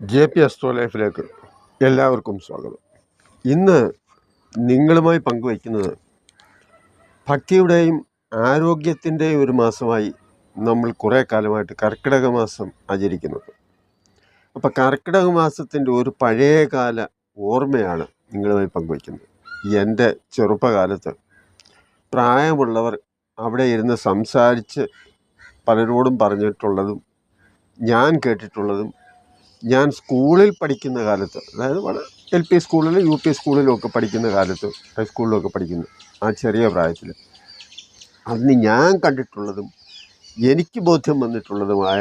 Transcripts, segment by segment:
J P astro ലൈഫിലേക്ക് എല്ലാവർക്കും സ്വാഗതം. ഇന്ന് നിങ്ങളുമായി പങ്കുവയ്ക്കുന്നത് ഭക്തിയുടെയും ആരോഗ്യത്തിന്റെയും ഒരു മാസമായി നമ്മൾ കുറേ കാലമായിട്ട് കർക്കിടക മാസം ആചരിക്കുന്നത്. അപ്പോൾ കർക്കിടക മാസത്തിന്റെ ഒരു പഴയകാല ഓർമ്മയാണ് നിങ്ങളുമായി പങ്കുവയ്ക്കുന്നത്. എന്റെ ചെറുപ്പകാലത്ത് പ്രായമുള്ളവർ അവിടെ ഇരുന്ന് സംസാരിച്ച് പലരോടും പറഞ്ഞിട്ടുള്ളതും ഞാൻ കേട്ടിട്ടുള്ളതും ഞാൻ സ്കൂളിൽ പഠിക്കുന്ന കാലത്ത് അതായത് വളരെ എൽ പി സ്കൂളിലും യു പി സ്കൂളിലും പഠിക്കുന്ന കാലത്ത് ഹൈസ്കൂളിലൊക്കെ പഠിക്കുന്നു ആ ചെറിയ പ്രായത്തിൽ അന്ന് ഞാൻ കണ്ടിട്ടുള്ളതും എനിക്ക് ബോധ്യം വന്നിട്ടുള്ളതുമായ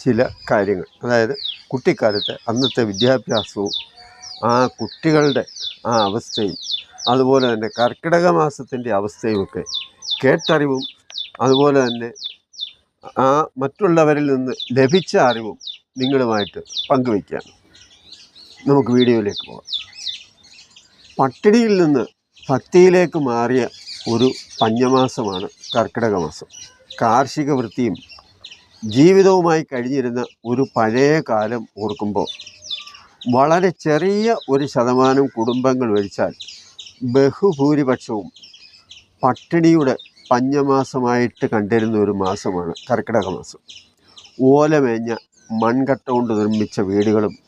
ചില കാര്യങ്ങൾ. അതായത് കുട്ടിക്കാലത്തെ അന്നത്തെ വിദ്യാഭ്യാസവും ആ കുട്ടികളുടെ ആ അവസ്ഥയും അതുപോലെ തന്നെ കർക്കിടക മാസത്തിന്റെ അവസ്ഥയുമൊക്കെ കേട്ടറിവും അതുപോലെ തന്നെ ആ മറ്റുള്ളവരിൽ നിന്ന് ലഭിച്ച അറിവും നിങ്ങളുമായിട്ട് പങ്കുവയ്ക്കുകയാണ് നമുക്ക് വീഡിയോയിലേക്ക് പോകാം. പട്ടിണിയിൽ നിന്ന് ഭക്തിയിലേക്ക് മാറിയ ഒരു പഞ്ഞമാസമാണ് കർക്കിടക മാസം കാർഷിക വൃത്തിയും ജീവിതവുമായി കഴിഞ്ഞിരുന്ന ഒരു പഴയ കാലം ഓർക്കുമ്പോൾ വളരെ ചെറിയ ഒരു ശതമാനം കുടുംബങ്ങൾ ഒഴിച്ചാൽ ബഹുഭൂരിപക്ഷവും പട്ടിണിയുടെ പഞ്ഞമാസമായിട്ട് കണ്ടിരുന്ന ഒരു മാസമാണ് കർക്കിടക മാസം ഓലമേഞ്ഞ മൺകട്ട കൊണ്ട് നിർമ്മിച്ച വീടുകളും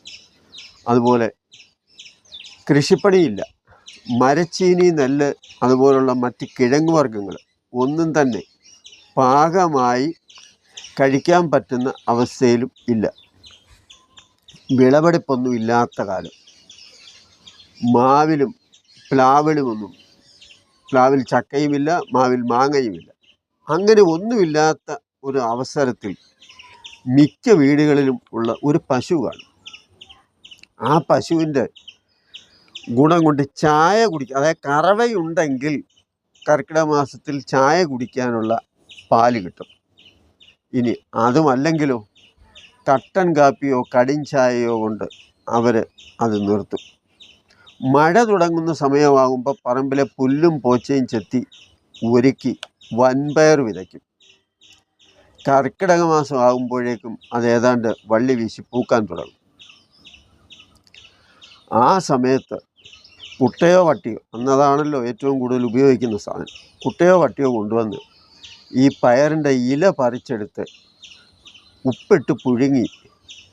അതുപോലെ കൃഷിപ്പണിയില്ല. മരച്ചീനി നെല്ല് അതുപോലുള്ള മറ്റ് കിഴങ്ങ് വർഗങ്ങൾ ഒന്നും തന്നെ പാകമായി കഴിക്കാൻ പറ്റുന്ന അവസ്ഥയിലും ഇല്ല. വിളവെടുപ്പൊന്നും ഇല്ലാത്ത കാലം. മാവിലും പ്ലാവിലുമൊന്നും പ്ലാവിൽ ചക്കയുമില്ല മാവിൽ മാങ്ങയുമില്ല. അങ്ങനെ ഒന്നുമില്ലാത്ത ഒരു അവസരത്തിൽ മിക്ക വീടുകളിലും ഉള്ള ഒരു പശു കാണും ആ പശുവിന്റെ ഗുണം കൊണ്ട് ചായ കുടിക്കുക അതായത് കറവയുണ്ടെങ്കിൽ കർക്കിടക മാസത്തിൽ ചായ കുടിക്കാനുള്ള പാൽ കിട്ടും. ഇനി അതുമല്ലെങ്കിലോ തട്ടൻ കാപ്പിയോ കടിൻ ചായയോ കൊണ്ട് അവർ അത് നിർത്തും. മഴ തുടങ്ങുന്ന സമയമാകുമ്പോൾ പറമ്പിലെ പുല്ലും പോച്ചയും ചെത്തി ഒരുക്കി വൻപയർ വിതയ്ക്കും. കർക്കിടക മാസം ആകുമ്പോഴേക്കും അത് ഏതാണ്ട് വള്ളി വീശി പൂക്കാൻ തുടങ്ങും. ആ സമയത്ത് കുട്ടയോ വട്ടിയോ അന്നതാണല്ലോ ഏറ്റവും കൂടുതൽ ഉപയോഗിക്കുന്ന സാധനം കുട്ടയോ വട്ടിയോ കൊണ്ടുവന്ന് ഈ പയറിന്റെ ഇല പറിച്ചെടുത്ത് ഉപ്പിട്ട് പുഴുങ്ങി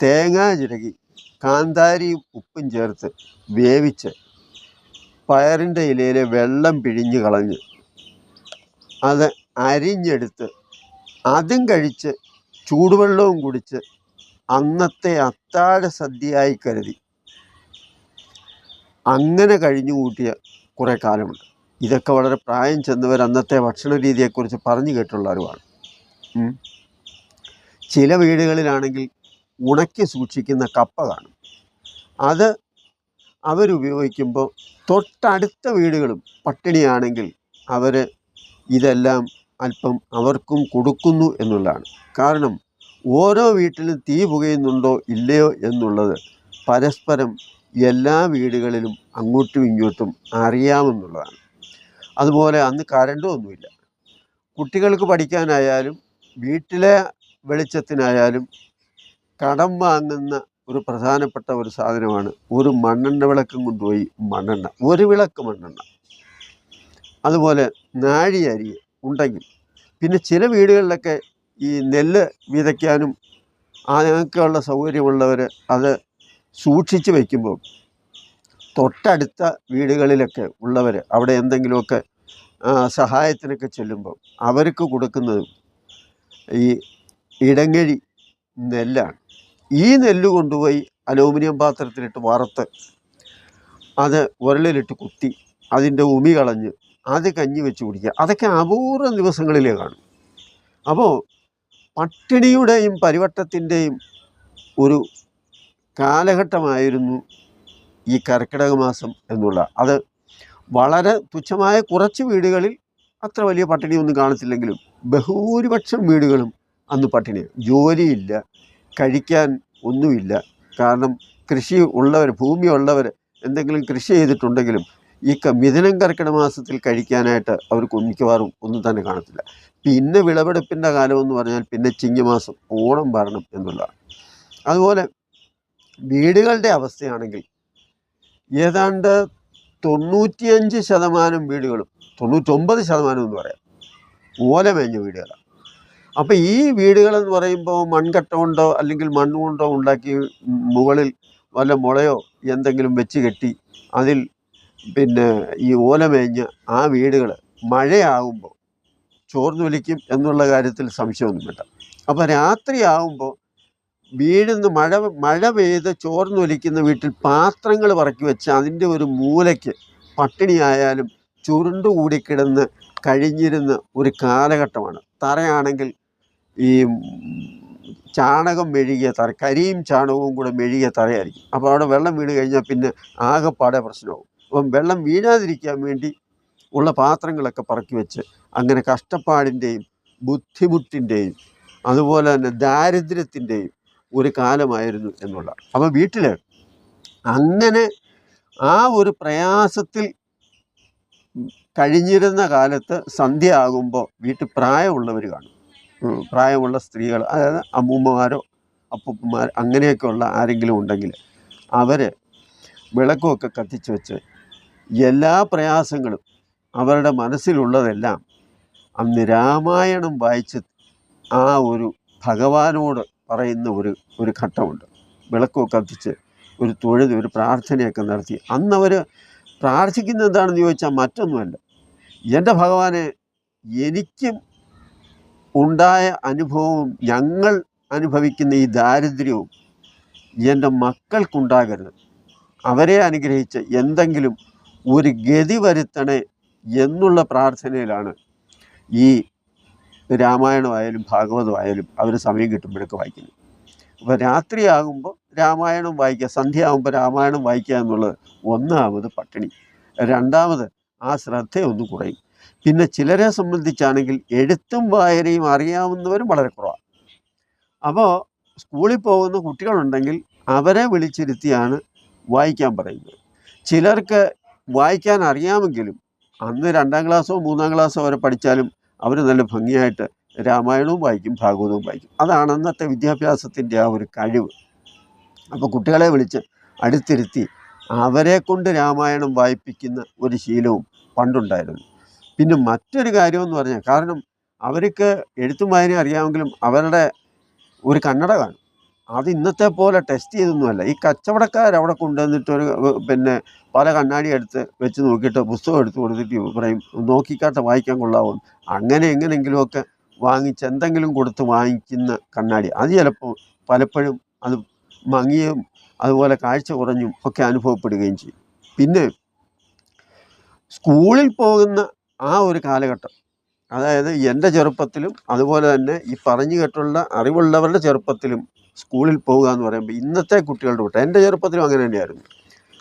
തേങ്ങ ചിരകി കാന്താരിയും ഉപ്പും ചേർത്ത് വേവിച്ച് പയറിന്റെ ഇലയിലെ വെള്ളം പിഴിഞ്ഞ് കളഞ്ഞ് അത് അരിഞ്ഞെടുത്ത് അതും കഴിച്ച് ചൂടുവെള്ളവും കുടിച്ച് അന്നത്തെ അത്താഴ സദ്യയായി കരുതി. അങ്ങനെ കഴിഞ്ഞു കൂട്ടിയ കുറേ കാലമുണ്ട്. ഇതൊക്കെ വളരെ പ്രായം ചെന്നവർ അന്നത്തെ ഭക്ഷണ രീതിയെക്കുറിച്ച് പറഞ്ഞു കേട്ടുള്ള അറിവാണ് ചില വീടുകളിലാണെങ്കിൽ ഉണക്കി സൂക്ഷിക്കുന്ന കപ്പ കാണും. അത് അവരുപയോഗിക്കുമ്പോൾ തൊട്ടടുത്ത വീടുകളും പട്ടിണിയാണെങ്കിൽ അവർ ഇതെല്ലാം അല്പം അവർക്കും കൊടുക്കുന്നു എന്നുള്ളതാണ്. കാരണം ഓരോ വീട്ടിലും തീ പുകയുന്നുണ്ടോ ഇല്ലയോ എന്നുള്ളത് പരസ്പരം എല്ലാ വീടുകളിലും അങ്ങോട്ടും ഇങ്ങോട്ടും അറിയാമെന്നുള്ളതാണ്. അതുപോലെ അന്ന് കരണ്ടും ഒന്നുമില്ല. കുട്ടികൾക്ക് പഠിക്കാനായാലും വീട്ടിലെ വെളിച്ചത്തിനായാലും കടം വാങ്ങുന്ന ഒരു പ്രധാനപ്പെട്ട ഒരു സാധനമാണ് ഒരു മണ്ണെണ്ണ വിളക്കും കൊണ്ടുപോയി മണ്ണെണ്ണ. ഒരു വിളക്ക് മണ്ണെണ്ണ. അതുപോലെ നാഴി അരി ഉണ്ടെങ്കിൽ. പിന്നെ ചില വീടുകളിലൊക്കെ ഈ നെല്ല് വിതയ്ക്കാനും അതിനൊക്കെയുള്ള സൗകര്യമുള്ളവർ അത് സൂക്ഷിച്ച് വയ്ക്കുമ്പോൾ തൊട്ടടുത്ത വീടുകളിലൊക്കെ ഉള്ളവർ അവിടെ എന്തെങ്കിലുമൊക്കെ സഹായത്തിനൊക്കെ ചെല്ലുമ്പോൾ അവർക്ക് കൊടുക്കുന്നതും ഈ ഇടങ്ങഴി നെല്ലാണ്. ഈ നെല്ല് കൊണ്ടുപോയി അലൂമിനിയം പാത്രത്തിലിട്ട് വറുത്ത് അത് ഉരളിലിട്ട് കുത്തി അതിന്റെ ഉമി കളഞ്ഞ് അത് കഞ്ഞി വെച്ച് കുടിക്കുക. അതൊക്കെ അപൂർവ ദിവസങ്ങളിലേ കാണും. അപ്പോൾ പട്ടിണിയുടെയും പരിവട്ടത്തിന്റെയും ഒരു കാലഘട്ടമായിരുന്നു ഈ കർക്കിടക മാസം എന്നുള്ള. അത് വളരെ തുച്ഛമായ കുറച്ച് വീടുകളിൽ അത്ര വലിയ പട്ടിണിയൊന്നും കാണത്തില്ലെങ്കിലും ബഹുഭൂരിപക്ഷം വീടുകളും അന്ന് പട്ടിണി. ജോലിയില്ല കഴിക്കാൻ ഒന്നുമില്ല. കാരണം കൃഷി ഉള്ളവർ ഭൂമി ഉള്ളവർ എന്തെങ്കിലും കൃഷി ചെയ്തിട്ടുണ്ടെങ്കിലും ഈ മിഥുനം കർക്കിടക മാസത്തിൽ കഴിക്കാനായിട്ട് അവർക്ക് മിക്കവാറും ഒന്നും തന്നെ കാണത്തില്ല. പിന്നെ വിളവെടുപ്പിന്റെ കാലമെന്ന് പറഞ്ഞാൽ പിന്നെ ചിങ്ങമാസം ഓണം വരണം എന്നുള്ളതാണ്. അതുപോലെ വീടുകളുടെ അവസ്ഥയാണെങ്കിൽ ഏതാണ്ട് തൊണ്ണൂറ്റിയഞ്ച് ശതമാനം വീടുകളും തൊണ്ണൂറ്റൊമ്പത് ശതമാനം എന്ന് പറയാം ഓലമേഞ്ഞ വീടുകളാണ്. അപ്പോൾ ഈ വീടുകളെന്ന് പറയുമ്പോൾ മൺകട്ട കൊണ്ടോ അല്ലെങ്കിൽ മണ്ണ് കൊണ്ടോ ഉണ്ടാക്കി മുകളിൽ വല്ല മുളയോ എന്തെങ്കിലും വെച്ച് കെട്ടി അതിൽ പിന്നെ ഈ ഓലമേഞ്ഞ ആ വീടുകൾ മഴയാകുമ്പോൾ ചോർന്നൊലിക്കും എന്നുള്ള കാര്യത്തിൽ സംശയമൊന്നും വേണ്ട അപ്പോൾ രാത്രിയാകുമ്പോൾ വീഴുന്ന മഴ മഴ പെയ്ത് ചോർന്നൊലിക്കുന്ന വീട്ടിൽ പാത്രങ്ങൾ പറക്കി വെച്ച് അതിന്റെ ഒരു മൂലയ്ക്ക് പട്ടിണിയായാലും ചുരുണ്ടുകൂടി കിടന്ന് കഴിഞ്ഞിരുന്ന ഒരു കാലഘട്ടമാണ്. തറയാണെങ്കിൽ ഈ ചാണകം മെഴുകിയ തറ കരിയും ചാണകവും കൂടെ മെഴുകിയ തറയായിരിക്കും. അപ്പോൾ അവിടെ വെള്ളം വീണ് കഴിഞ്ഞാൽ പിന്നെ ആകെപ്പാടെ പ്രശ്നമാവും. അപ്പം വെള്ളം വീഴാതിരിക്കാൻ വേണ്ടി ഉള്ള പാത്രങ്ങളൊക്കെ പറക്കി വെച്ച് അങ്ങനെ കഷ്ടപ്പാടിന്റെയും ബുദ്ധിമുട്ടിന്റെയും അതുപോലെ തന്നെ ദാരിദ്ര്യത്തിന്റെയും ഒരു കാലമായിരുന്നു എന്നുള്ള അപ്പം വീട്ടിൽ അങ്ങനെ ആ ഒരു പ്രയാസത്തിൽ കഴിഞ്ഞിരുന്ന കാലത്ത് സന്ധ്യ ആകുമ്പോൾ വീട്ടിൽ പ്രായമുള്ളവർ കാണും. പ്രായമുള്ള സ്ത്രീകൾ അതായത് അമ്മൂമ്മമാരോ അപ്പൂപ്പന്മാർ അങ്ങനെയൊക്കെയുള്ള ആരെങ്കിലും ഉണ്ടെങ്കിൽ അവർ വിളക്കുമൊക്കെ കത്തിച്ച് വെച്ച് എല്ലാ പ്രയാസങ്ങളും അവരുടെ മനസ്സിലുള്ളതെല്ലാം അന്ന് രാമായണം വായിച്ച് ആ ഒരു ഭഗവാനോട് പറയുന്ന ഒരു ഒരു ഘട്ടമുണ്ട്. വിളക്കൊക്കെ കത്തിച്ച് ഒരു തൊഴുത് ഒരു പ്രാർത്ഥനയൊക്കെ നടത്തി. അന്നവർ പ്രാർത്ഥിക്കുന്നത് എന്താണെന്ന് ചോദിച്ചാൽ മറ്റൊന്നുമല്ല. എന്റെ ഭഗവാനെ എനിക്കും ഉണ്ടായ അനുഭവവും ഞങ്ങൾ അനുഭവിക്കുന്ന ഈ ദാരിദ്ര്യവും എന്റെ മക്കൾക്കുണ്ടാകരുത്. അവരെ അനുഗ്രഹിച്ച് എന്തെങ്കിലും ഒരു ഗതി വരുത്തണേ എന്നുള്ള പ്രാർത്ഥനയിലാണ് ഈ രാമായണമായാലും ഭാഗവതമായാലും അവർ സമയം കിട്ടുമ്പോഴൊക്കെ വായിക്കുന്നത്. അപ്പോൾ രാത്രിയാകുമ്പോൾ രാമായണം വായിക്കുക സന്ധ്യ ആകുമ്പോൾ രാമായണം വായിക്കുക എന്നുള്ളത് ഒന്നാമത് പട്ടിണി. രണ്ടാമത് ആ ശ്രദ്ധയൊന്ന് കുറയും. പിന്നെ ചിലരെ സംബന്ധിച്ചാണെങ്കിൽ എഴുത്തും വായനയും അറിയാവുന്നവരും വളരെ കുറവാണ്. അപ്പോൾ സ്കൂളിൽ പോകുന്ന കുട്ടികളുണ്ടെങ്കിൽ അവരെ വിളിച്ചിരുത്തിയാണ് വായിക്കാൻ പറയുന്നത്. ചിലർക്ക് വായിക്കാൻ അറിയാമെങ്കിലും അന്ന് രണ്ടാം ക്ലാസ്സോ മൂന്നാം ക്ലാസ്സോ വരെ പഠിച്ചാലും അവർ നല്ല ഭംഗിയായിട്ട് രാമായണവും വായിക്കും ഭാഗവതവും വായിക്കും. അതാണ് അന്നത്തെ വിദ്യാഭ്യാസത്തിന്റെ ആ ഒരു കഴിവ്. അപ്പോൾ കുട്ടികളെ വിളിച്ച് അടുത്തിരുത്തി അവരെ കൊണ്ട് രാമായണം വായിപ്പിക്കുന്ന ഒരു ശീലവും പണ്ടുണ്ടായിരുന്നു. പിന്നെ മറ്റൊരു കാര്യമെന്ന് പറഞ്ഞാൽ കാരണം അവർക്ക് എഴുത്തും വായന അറിയാമെങ്കിലും അവരുടെ ഒരു കന്നഡ കാണും. അത് ഇന്നത്തെ പോലെ ടെസ്റ്റ് ചെയ്തൊന്നുമല്ല. ഈ കച്ചവടക്കാർ അവിടെ കൊണ്ടുവന്നിട്ട് ഒരു പിന്നെ പല കണ്ണാടി എടുത്ത് വെച്ച് നോക്കിയിട്ട് പുസ്തകം എടുത്ത് കൊടുത്തിട്ട് പറയും നോക്കിക്കാത്ത വായിക്കാൻ കൊള്ളാവും? അങ്ങനെ എങ്ങനെയെങ്കിലുമൊക്കെ വാങ്ങിച്ച് എന്തെങ്കിലും കൊടുത്ത് വാങ്ങിക്കുന്ന കണ്ണാടി. അത് ചിലപ്പോൾ പലപ്പോഴും അത് മങ്ങിയും അതുപോലെ കാഴ്ച കുറഞ്ഞും ഒക്കെ അനുഭവപ്പെടുകയും ചെയ്യും. പിന്നെ സ്കൂളിൽ പോകുന്ന ആ ഒരു കാലഘട്ടം അതായത് എന്റെ ചെറുപ്പത്തിലും അതുപോലെ തന്നെ ഈ പറഞ്ഞു കേട്ടുള്ള അറിവുള്ളവരുടെ ചെറുപ്പത്തിലും സ്കൂളിൽ പോവുക എന്ന് പറയുമ്പോൾ ഇന്നത്തെ കുട്ടികളുടെ കൂട്ടം എന്റെ ചെറുപ്പത്തിലും അങ്ങനെ തന്നെയായിരുന്നു.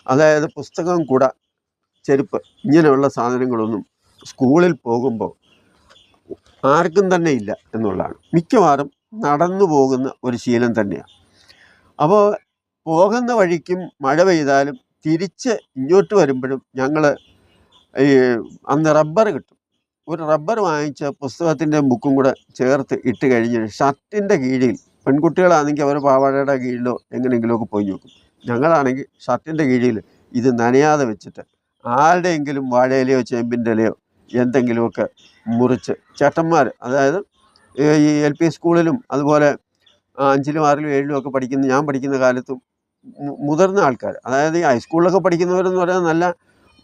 അതായത് പുസ്തകം കുട ചെരുപ്പ് ഇങ്ങനെയുള്ള സാധനങ്ങളൊന്നും സ്കൂളിൽ പോകുമ്പോൾ ആർക്കും തന്നെ ഇല്ല എന്നുള്ളതാണ്. മിക്കവാറും നടന്നു പോകുന്ന ഒരു ശീലം തന്നെയാണ്. അപ്പോൾ പോകുന്ന വഴിക്കും മഴ പെയ്താലും തിരിച്ച് ഇങ്ങോട്ട് വരുമ്പോഴും ഞങ്ങൾ ഈ അന്ന് റബ്ബർ കിട്ടും. ഒരു റബ്ബർ വാങ്ങിച്ച പുസ്തകത്തിന്റെ ബുക്കും കൂടെ ചേർത്ത് ഇട്ട് കഴിഞ്ഞ് ഷർട്ടിന്റെ കീഴിൽ പെൺകുട്ടികളാണെങ്കിൽ അവർ പാവാടയുടെ കീഴിലോ എങ്ങനെയെങ്കിലുമൊക്കെ പോയി നോക്കും. ഞങ്ങളാണെങ്കിൽ ഷർട്ടിന്റെ കീഴിൽ ഇത് നനയാതെ വെച്ചിട്ട് ആരുടെയെങ്കിലും വാഴയിലയോ ചേമ്പിന്റെ ഇലയോ എന്തെങ്കിലുമൊക്കെ മുറിച്ച് ചേട്ടന്മാർ അതായത് ഈ എൽ പി സ്കൂളിലും അതുപോലെ അഞ്ചിലും ആറിലും ഏഴിലും ഒക്കെ പഠിക്കുന്ന ഞാൻ പഠിക്കുന്ന കാലത്തും മുതിർന്ന ആൾക്കാർ അതായത് ഈ ഹൈസ്കൂളിലൊക്കെ പഠിക്കുന്നവരെന്ന് പറയുന്നത് നല്ല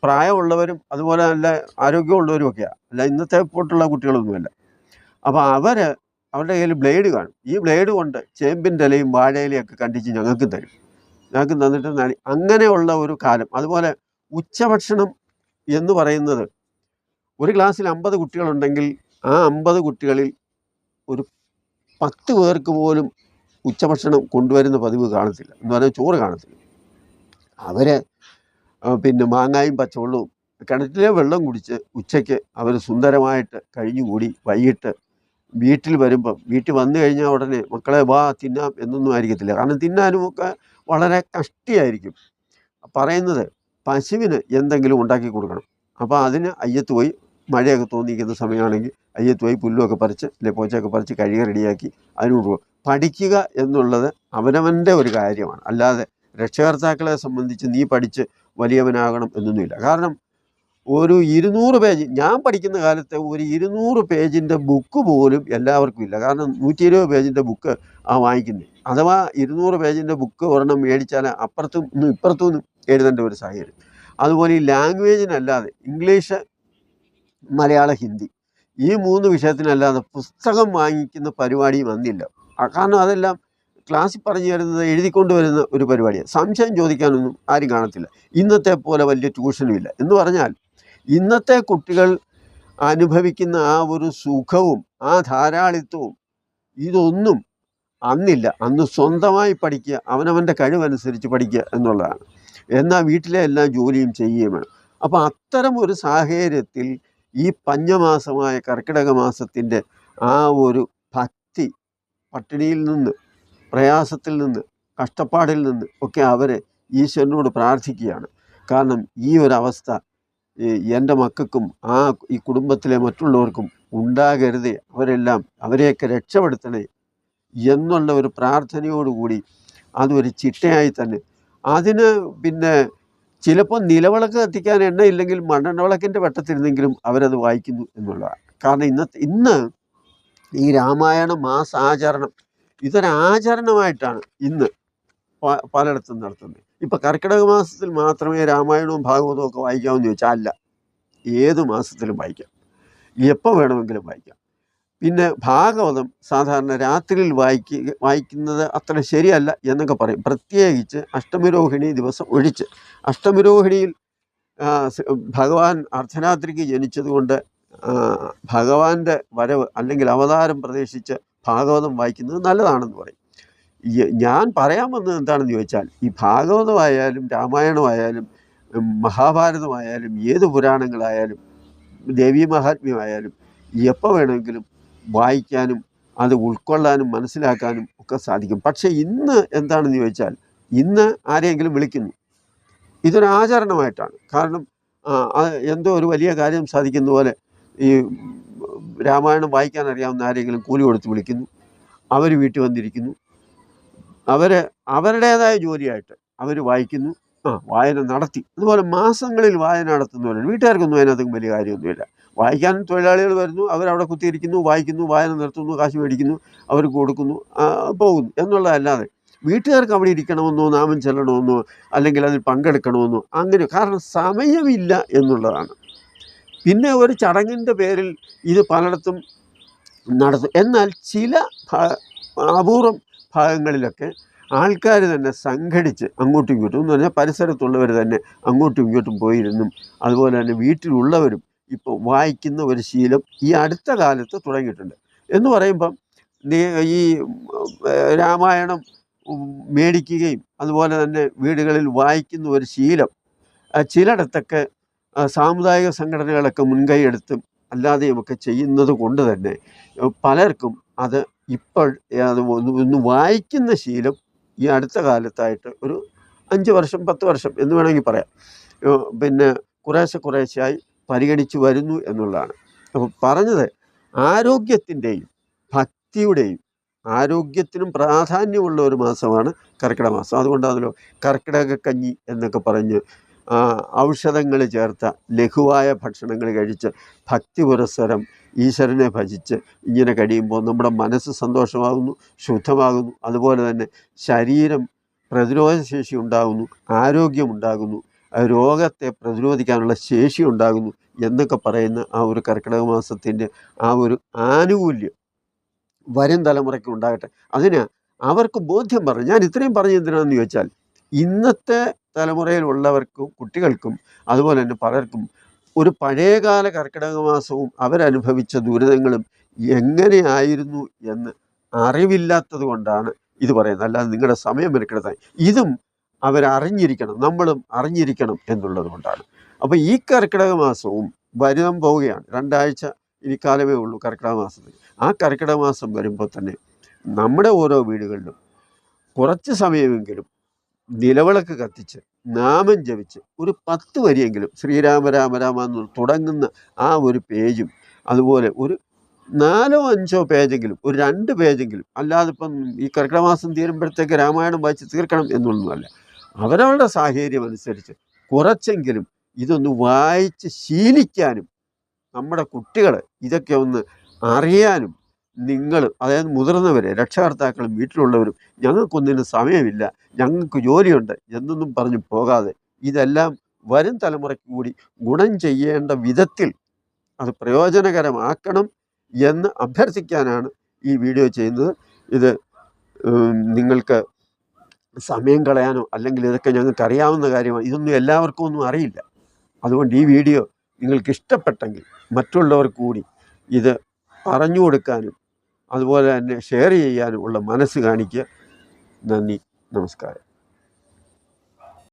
പ്രായമുള്ളവരും അതുപോലെ നല്ല ആരോഗ്യമുള്ളവരും ഒക്കെയാണ് അല്ല ഇന്നത്തെ പോട്ടുള്ള കുട്ടികളൊന്നുമല്ല. അപ്പോൾ അവർ അവരുടെ കയ്യിൽ ബ്ലേഡ് കാണും. ഈ ബ്ലേഡ് കൊണ്ട് ചേമ്പിന്റെ ഇലയും വാഴയിലയും ഒക്കെ കണ്ടിച്ച് ഞങ്ങൾക്ക് തരും. ഞങ്ങൾക്ക് തന്നിട്ട് നനി അങ്ങനെയുള്ള ഒരു കാലം. അതുപോലെ ഉച്ചഭക്ഷണം എന്ന് പറയുന്നത് ഒരു ക്ലാസ്സിൽ അമ്പത് കുട്ടികളുണ്ടെങ്കിൽ ആ അമ്പത് കുട്ടികളിൽ ഒരു പത്ത് പേർക്ക് പോലും ഉച്ചഭക്ഷണം കൊണ്ടുവരുന്ന പതിവ് കാണത്തില്ല. എന്ന് പറഞ്ഞാൽ ചോറ് കാണത്തില്ല. അവർ പിന്നെ മാങ്ങായും പച്ചവെള്ളവും കിണറ്റിലെ വെള്ളം കുടിച്ച് ഉച്ചയ്ക്ക് അവർ സുന്ദരമായിട്ട് കഴിഞ്ഞുകൂടി വൈകിട്ട് വീട്ടിൽ വരുമ്പം വീട്ടിൽ വന്നു കഴിഞ്ഞാൽ ഉടനെ മക്കളെ വാ തിന്നാം എന്നൊന്നും ആയിരിക്കത്തില്ല. കാരണം തിന്നാനും ഒക്കെ വളരെ കഷ്ടിയായിരിക്കും. പറയുന്നത് പശുവിന് എന്തെങ്കിലും ഉണ്ടാക്കി കൊടുക്കണം. അപ്പോൾ അതിന് അയ്യത്ത് പോയി മഴയൊക്കെ തോന്നിയിരിക്കുന്ന സമയമാണെങ്കിൽ അയ്യത്ത് പോയി പുല്ലുമൊക്കെ പറിച്ച് അല്ലെ പോച്ചയൊക്കെ പറിച്ച് കഴുകി റെഡിയാക്കി അതിനോട് പോകും പഠിക്കുക എന്നുള്ളത് അവനവന്റെ ഒരു കാര്യമാണ്. അല്ലാതെ രക്ഷകർത്താക്കളെ സംബന്ധിച്ച് നീ പഠിച്ച് വലിയവനാകണം എന്നൊന്നുമില്ല. കാരണം ഒരു ഇരുന്നൂറ് പേജ്. ഞാൻ പഠിക്കുന്ന കാലത്ത് ഒരു ഇരുന്നൂറ് പേജിന്റെ ബുക്ക് പോലും എല്ലാവർക്കും ഇല്ല. കാരണം നൂറ്റി ഇരുപത് പേജിന്റെ ബുക്ക് ആ വാങ്ങിക്കുന്നത് അഥവാ ഇരുന്നൂറ് പേജിന്റെ ബുക്ക് ഒരെണ്ണം മേടിച്ചാൽ അപ്പുറത്തും നിന്നും എഴുതേണ്ട ഒരു സാഹചര്യം. അതുപോലെ ഈ ലാംഗ്വേജിനല്ലാതെ ഇംഗ്ലീഷ് മലയാള ഹിന്ദി ഈ മൂന്ന് വിഷയത്തിനല്ലാതെ പുസ്തകം വാങ്ങിക്കുന്ന പരിപാടി വന്നില്ല. കാരണം അതെല്ലാം ക്ലാസ്സിൽ പറഞ്ഞു തരുന്നത് എഴുതിക്കൊണ്ട് വരുന്ന ഒരു പരിപാടിയാണ് സംശയം ചോദിക്കാനൊന്നും ആരും കാണത്തില്ല. ഇന്നത്തെ പോലെ വലിയ ട്യൂഷനും ഇല്ല. എന്ന് പറഞ്ഞാൽ ഇന്നത്തെ കുട്ടികൾ അനുഭവിക്കുന്ന ആ ഒരു സുഖവും ആ ധാരാളിത്വവും ഇതൊന്നും അന്നില്ല. അന്ന് സ്വന്തമായി പഠിക്കുക അവനവന്റെ കഴിവനുസരിച്ച് പഠിക്കുക എന്നുള്ളതാണ്. എന്നാൽ വീട്ടിലെ എല്ലാ ജോലിയും ചെയ്യുകയും വേണം. അപ്പോൾ അത്തരം ഒരു സാഹചര്യത്തിൽ ഈ പഞ്ഞമാസമായ കർക്കിടക മാസത്തിന്റെ ആ ഒരു ഭക്തി പട്ടിണിയിൽ നിന്ന് പ്രയാസത്തിൽ നിന്ന് കഷ്ടപ്പാടിൽ നിന്ന് ഒക്കെ അവരെ ഈശ്വരനോട് പ്രാർത്ഥിക്കുകയാണ്. കാരണം ഈ ഒരു അവസ്ഥ എന്റെ മക്കൾക്കും ആ ഈ കുടുംബത്തിലെ മറ്റുള്ളവർക്കും ഉണ്ടാകരുത്. അവരെല്ലാം അവരെയൊക്കെ രക്ഷപ്പെടുത്തണേ എന്നുള്ള ഒരു പ്രാർത്ഥനയോടുകൂടി അതൊരു ചിട്ടയായി തന്നെ. അതിന് പിന്നെ ചിലപ്പോൾ നിലവിളക്ക് കത്തിക്കാൻ എണ്ണയില്ലെങ്കിൽ മണ്ണെണ്ണവിളക്കിന്റെ വെട്ടത്തിരുന്നെങ്കിലും അവരത് വായിക്കുന്നു എന്നുള്ളതാണ്. കാരണം ഇന്നത്തെ ഇന്ന് ഈ രാമായണ മാസാചരണം ഇതൊരാചരണമായിട്ടാണ് ഇന്ന് പലയിടത്തും നടത്തുന്നത്. ഇപ്പം കർക്കിടക മാസത്തിൽ മാത്രമേ രാമായണവും ഭാഗവതവും ഒക്കെ വായിക്കാമെന്ന് ചോദിച്ചാൽ അല്ല. ഏത് മാസത്തിലും വായിക്കാം. എപ്പോൾ വേണമെങ്കിലും വായിക്കാം. പിന്നെ ഭാഗവതം സാധാരണ രാത്രിയിൽ വായിക്കുക വായിക്കുന്നത് അത്ര ശരിയല്ല എന്നൊക്കെ പറയും. പ്രത്യേകിച്ച് അഷ്ടമിരോഹിണി ദിവസം ഒഴിച്ച്. അഷ്ടമിരോഹിണിയിൽ ഭഗവാൻ അർദ്ധരാത്രിക്ക് ജനിച്ചതുകൊണ്ട് ഭഗവാന്റെ വരവ് അല്ലെങ്കിൽ അവതാരം പ്രതീക്ഷിച്ച് ഭാഗവതം വായിക്കുന്നത് നല്ലതാണെന്ന് പറയും. ഞാൻ പറയാൻ വന്നത് എന്താണെന്ന് ചോദിച്ചാൽ ഈ ഭാഗവതമായാലും രാമായണമായാലും മഹാഭാരതമായാലും ഏത് പുരാണങ്ങളായാലും ദേവീ മഹാത്മ്യമായാലും എപ്പോൾ വേണമെങ്കിലും വായിക്കാനും അത് ഉൾക്കൊള്ളാനും മനസ്സിലാക്കാനും ഒക്കെ സാധിക്കും. പക്ഷേ ഇന്ന് എന്താണെന്ന് ചോദിച്ചാൽ ഇന്ന് ആരെയെങ്കിലും വിളിക്കുന്നു. ഇതൊരു ആചരണമായിട്ടാണ്. കാരണം എന്തോ ഒരു വലിയ കാര്യം സാധിക്കുന്ന പോലെ ഈ രാമായണം വായിക്കാൻ അറിയാവുന്ന ആരെങ്കിലും കൂലി കൊടുത്ത് വിളിക്കുന്നു. അവർ വീട്ടിൽ വന്നിരിക്കുന്നു. അവർ അവരുടേതായ ജോലിയായിട്ട് അവർ വായിക്കുന്നു ആ. വായന നടത്തി. അതുപോലെ മാസങ്ങളിൽ വായന നടത്തുന്നവരുണ്ട്. വീട്ടുകാർക്കൊന്നും അതിനകത്ത് വലിയ കാര്യമൊന്നുമില്ല. വായിക്കാൻ തൊഴിലാളികൾ വരുന്നു അവരവിടെ കുത്തിയിരിക്കുന്നു വായിക്കുന്നു വായന നിർത്തുന്നു കാശ് മേടിക്കുന്നു അവർക്ക് കൊടുക്കുന്നു പോകുന്നു എന്നുള്ളതല്ലാതെ വീട്ടുകാർക്ക് അവിടെ ഇരിക്കണമെന്നോ നാമം ചെല്ലണമെന്നോ അല്ലെങ്കിൽ അതിൽ പങ്കെടുക്കണമെന്നോ അങ്ങനെ കാരണം സമയമില്ല എന്നുള്ളതാണ്. പിന്നെ ഒരു ചടങ്ങിന്റെ പേരിൽ ഇത് പലയിടത്തും നടത്തും. എന്നാൽ ചില അപൂർവം ഭാഗങ്ങളിലൊക്കെ ആൾക്കാർ തന്നെ സംഘടിച്ച് അങ്ങോട്ടും ഇങ്ങോട്ടും എന്ന് പറഞ്ഞാൽ പരിസരത്തുള്ളവർ തന്നെ അങ്ങോട്ടും ഇങ്ങോട്ടും പോയിരുന്നും. അതുപോലെ തന്നെ വീട്ടിലുള്ളവരും ഇപ്പോൾ വായിക്കുന്ന ഒരു ശീലം ഈ അടുത്ത കാലത്ത് തുടങ്ങിയിട്ടുണ്ട്. എന്ന് പറയുമ്പം ഈ രാമായണം മേടിക്കുകയും അതുപോലെ തന്നെ വീടുകളിൽ വായിക്കുന്ന ഒരു ശീലം ചിലയിടത്തൊക്കെ സാമുദായിക സംഘടനകളൊക്കെ മുൻകൈ എടുത്തും അല്ലാതെയുമൊക്കെ ചെയ്യുന്നത് കൊണ്ട് തന്നെ പലർക്കും അത് ഇപ്പോൾ ഒന്ന് വായിക്കുന്ന ശീലം ഈ അടുത്ത കാലത്തായിട്ട് ഒരു അഞ്ച് വർഷം പത്ത് വർഷം എന്ന് വേണമെങ്കിൽ പറയാം. പിന്നെ കുറേശ്ശെ കുറേശ്ശെയായി പരിഗണിച്ചു വരുന്നു എന്നുള്ളതാണ്. അപ്പോൾ പറഞ്ഞത് ആരോഗ്യത്തിന്റെയും ഭക്തിയുടെയും ആരോഗ്യത്തിനും പ്രാധാന്യമുള്ള ഒരു മാസമാണ് കർക്കിടക മാസം. അതുകൊണ്ടാണല്ലോ കർക്കിടക കഞ്ഞി എന്നൊക്കെ പറഞ്ഞ് ഔഷധങ്ങൾ ചേർത്ത ലഘുവായ ഭക്ഷണങ്ങൾ കഴിച്ച് ഭക്തി പുരസ്സരം ഈശ്വരനെ ഭജിച്ച് ഇങ്ങനെ കഴിയുമ്പോൾ നമ്മുടെ മനസ്സ് സന്തോഷമാകുന്നു ശുദ്ധമാകുന്നു. അതുപോലെ തന്നെ ശരീരം പ്രതിരോധശേഷി ഉണ്ടാകുന്നു ആരോഗ്യമുണ്ടാകുന്നു രോഗത്തെ പ്രതിരോധിക്കാനുള്ള ശേഷി ഉണ്ടാകുന്നു എന്നൊക്കെ പറയുന്ന ആ ഒരു കർക്കിടക മാസത്തിന്റെ ആ ഒരു ആനുകൂല്യം വരും തലമുറയ്ക്ക് ഉണ്ടാകട്ടെ. അതിന് അവർക്ക് ബോധ്യം പറഞ്ഞു. ഞാൻ ഇത്രയും പറഞ്ഞു എന്തിനാണെന്ന് ചോദിച്ചാൽ ഇന്നത്തെ തലമുറയിലുള്ളവർക്കും കുട്ടികൾക്കും അതുപോലെ തന്നെ പലർക്കും ഒരു പഴയകാല കർക്കിടക മാസവും അവരനുഭവിച്ച ദുരിതങ്ങളും എങ്ങനെയായിരുന്നു എന്ന് അറിവില്ലാത്തത് കൊണ്ടാണ് ഇത് പറയുന്നത്. അല്ലാതെ നിങ്ങളുടെ സമയം മെനക്കെടുത്താൻ. ഇതും അവരറിഞ്ഞിരിക്കണം. നമ്മളും അറിഞ്ഞിരിക്കണം എന്നുള്ളത് കൊണ്ടാണ്. അപ്പോൾ ഈ കർക്കിടക മാസവും വരാൻ പോവുകയാണ്. രണ്ടാഴ്ച ഇനി കാലമേ ഉള്ളൂ കർക്കിടക മാസത്തിൽ ആ കർക്കിടക മാസം വരുമ്പോൾ തന്നെ നമ്മുടെ ഓരോ വീടുകളിലും കുറച്ച് സമയമെങ്കിലും നിലവിളക്ക് കത്തിച്ച് നാമം ജപിച്ച് ഒരു പത്ത് വരിയെങ്കിലും ശ്രീരാമ രാമ രാമ എന്ന് തുടങ്ങുന്ന ആ ഒരു പേജും അതുപോലെ ഒരു നാലോ അഞ്ചോ പേജെങ്കിലും ഒരു രണ്ട് പേജെങ്കിലും അല്ലാതെ ഇപ്പം ഈ കർക്കിടമാസം തീരുമ്പോഴത്തേക്ക് രാമായണം വായിച്ച് തീർക്കണം എന്നൊന്നുമല്ല അവരവരുടെ സാഹചര്യം അനുസരിച്ച് കുറച്ചെങ്കിലും ഇതൊന്ന് വായിച്ച് ശീലിക്കാനും നമ്മുടെ കുട്ടികൾ ഇതൊക്കെ ഒന്ന് അറിയാനും നിങ്ങൾ അതായത് മുതിർന്നവരെ രക്ഷകർത്താക്കളും വീട്ടിലുള്ളവരും ഞങ്ങൾക്കൊന്നിനും സമയമില്ല. ഞങ്ങൾക്ക് ജോലിയുണ്ട്. എന്നൊന്നും പറഞ്ഞു പോകാതെ ഇതെല്ലാം വരും തലമുറയ്ക്ക് കൂടി ഗുണം ചെയ്യേണ്ട വിധത്തിൽ അത് പ്രയോജനകരമാക്കണം എന്ന് അഭ്യർത്ഥിക്കാനാണ് ഈ വീഡിയോ ചെയ്യുന്നത്. ഇത് നിങ്ങൾക്ക് സമയം കളയാനോ അല്ലെങ്കിൽ ഇതൊക്കെ ഞങ്ങൾക്ക് അറിയാവുന്ന കാര്യമാണ്. ഇതൊന്നും എല്ലാവർക്കും ഒന്നും അറിയില്ല. അതുകൊണ്ട് ഈ വീഡിയോ നിങ്ങൾക്ക് ഇഷ്ടപ്പെട്ടെങ്കിൽ മറ്റുള്ളവർക്ക് കൂടി ഇത് പറഞ്ഞു കൊടുക്കാനും അതുപോലെ തന്നെ ഷെയർ ചെയ്യാനും ഉള്ള മനസ്സ് കാണിക്കുക. നന്ദി നമസ്കാരം.